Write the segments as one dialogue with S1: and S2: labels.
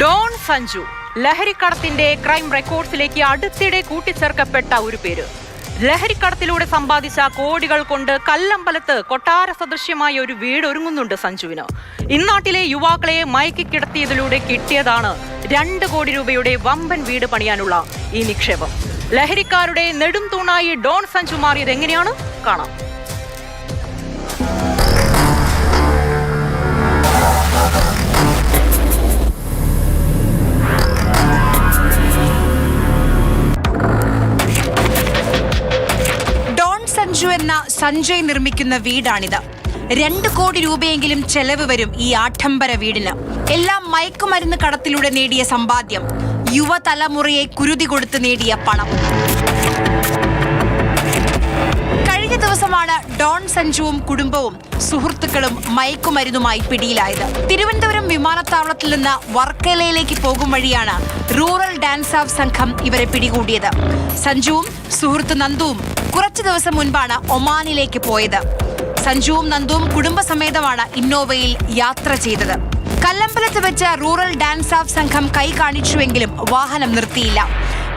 S1: Don Sanju ലഹരിക്കടത്തിന്റെ crime റെക്കോർഡ്സിലേക്ക് അടുത്തിടെ കൂട്ടിച്ചേർക്കപ്പെട്ട ഒരു പേര്. ലഹരിക്കടത്തിലൂടെ സമ്പാദിച്ച കോടികൾ കൊണ്ട് കല്ലമ്പലത്ത് കൊട്ടാര സദൃശ്യമായ ഒരു വീട് ഒരുങ്ങുന്നുണ്ട് സഞ്ജുവിന്. ഇന്നാട്ടിലെ യുവാക്കളെ മയക്കി കിടത്തിയതിലൂടെ കിട്ടിയതാണ് രണ്ട് കോടി രൂപയുടെ വമ്പൻ വീട് പണിയാനുള്ള ഈ നിക്ഷേപം. ലഹരിക്കാരുടെ നെടും തൂണായി ഡോൺ സഞ്ജു മാറിയത് എങ്ങനെയാണ്? കാണാം.
S2: സഞ്ജു എന്ന സഞ്ജയ് നിർമ്മിക്കുന്ന വീടാണിത്. രണ്ട് കോടി രൂപയെങ്കിലും ചെലവ് വരും ഈ ആഡംബര വീടിന്. എല്ലാം മയക്കുമരുന്ന് കടത്തിലൂടെ നേടിയ സമ്പാദ്യം യുവതലമുറയെ കുരുതി കൊടുത്ത് നേടിയ പണം. കഴിഞ്ഞ ദിവസമാണ് ഡോൺ സഞ്ജുവും കുടുംബവും സുഹൃത്തുക്കളും മയക്കുമരുന്നുമായി പിടിയിലായത്. തിരുവനന്തപുരം വിമാനത്താവളത്തിൽ നിന്ന് വർക്കലയിലേക്ക് പോകും വഴിയാണ് റൂറൽ ഡാൻസ് ഓഫ് സംഘം ഇവരെ പിടികൂടിയത്. സഞ്ജുവും സുഹൃത്ത് നന്ദുവും കുറച്ചു ദിവസം മുൻപാണ് ഒമാനിലേക്ക് പോയത്. സഞ്ജുവും നന്ദുവും കുടുംബസമേതമാണ് ഇന്നോവയിൽ യാത്ര ചെയ്തത്. കല്ലമ്പലത്ത് വെച്ച് റൂറൽ ഡാൻസ് ഓഫ് സംഘം കൈ കാണിച്ചുവെങ്കിലും വാഹനം നിർത്തിയില്ല.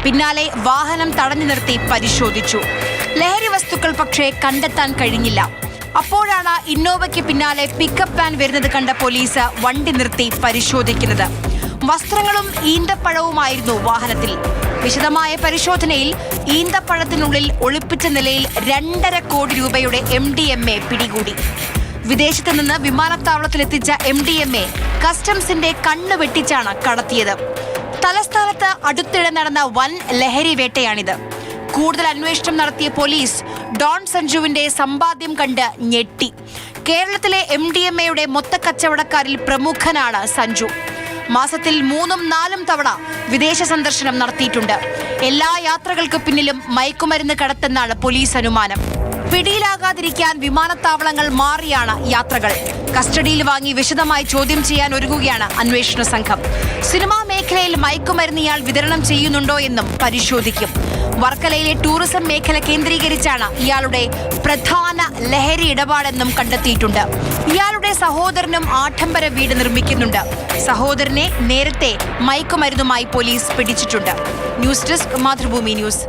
S2: പിന്നാലെ വാഹനം തടഞ്ഞു നിർത്തി പരിശോധിച്ചു. ലഹരി വസ്തുക്കൾ പക്ഷേ കണ്ടെത്താൻ കഴിഞ്ഞില്ല. അപ്പോഴാണ് ഇന്നോവയ്ക്ക് പിന്നാലെ പിക്കപ്പ് വാൻ വരുന്നത് കണ്ട പോലീസ് വണ്ടി നിർത്തി പരിശോധിക്കുന്നത്. വസ്ത്രങ്ങളും ഈന്തപ്പഴവുമായിരുന്നു വാഹനത്തിൽ. വിശദമായ പരിശോധനയിൽ ഈന്തപ്പഴത്തിനുള്ളിൽ ഒളിപ്പിച്ച നിലയിൽ രണ്ടര കോടി രൂപയുടെ എം ഡി എം എ പിടികൂടി. വിദേശത്ത് നിന്ന് വിമാനത്താവളത്തിലെത്തിച്ച എം ഡി എം എ കസ്റ്റംസിന്റെ കണ്ണ് വെട്ടിച്ചാണ് കടത്തിയത്. തലസ്ഥാനത്ത് അടുത്തിടെ നടന്ന വൻ ലഹരി വേട്ടയാണിത്. കൂടുതൽ അന്വേഷണം നടത്തിയ പോലീസ് ഡോൺ സഞ്ജുവിന്റെ സമ്പാദ്യം കണ്ട് ഞെട്ടി. കേരളത്തിലെ എം ഡി എം എയുടെ മൊത്തക്കച്ചവടക്കാരിൽ പ്രമുഖനാണ് സഞ്ജു. മാസത്തിൽ മൂന്നും നാലും തവണ വിദേശ സന്ദർശനം നടത്തിയിട്ടുണ്ട്. എല്ലാ യാത്രകൾക്ക് പിന്നിലും മയക്കുമരുന്ന് കടത്തെന്നാണ് പോലീസ് അനുമാനം. പിടിയിലാകാതിരിക്കാൻ വിമാനത്താവളങ്ങൾ മാറിയാണ് യാത്രകൾ. കസ്റ്റഡിയിൽ വാങ്ങി വിശദമായി ചോദ്യം ചെയ്യാൻ ഒരുങ്ങുകയാണ് അന്വേഷണ സംഘം. സിനിമാ മേഖലയിൽ മയക്കുമരുന്ന് ഇയാൾ വിതരണം ചെയ്യുന്നുണ്ടോ എന്നും പരിശോധിക്കും. വർക്കലയിലെ ടൂറിസം മേഖല കേന്ദ്രീകരിച്ചാണ് ഇയാളുടെ പ്രധാന ലഹരി ഇടപാടെന്നും കണ്ടെത്തിയിട്ടുണ്ട്. ഇയാളുടെ സഹോദരനും ആഠംബര വീട് നിർമ്മിക്കുന്നുണ്ട്. സഹോദരനെ നേരത്തെ മയക്കുമരുന്നുമായി പോലീസ് പിടിച്ചിട്ടുണ്ട്. News desk Mathrubhumi news.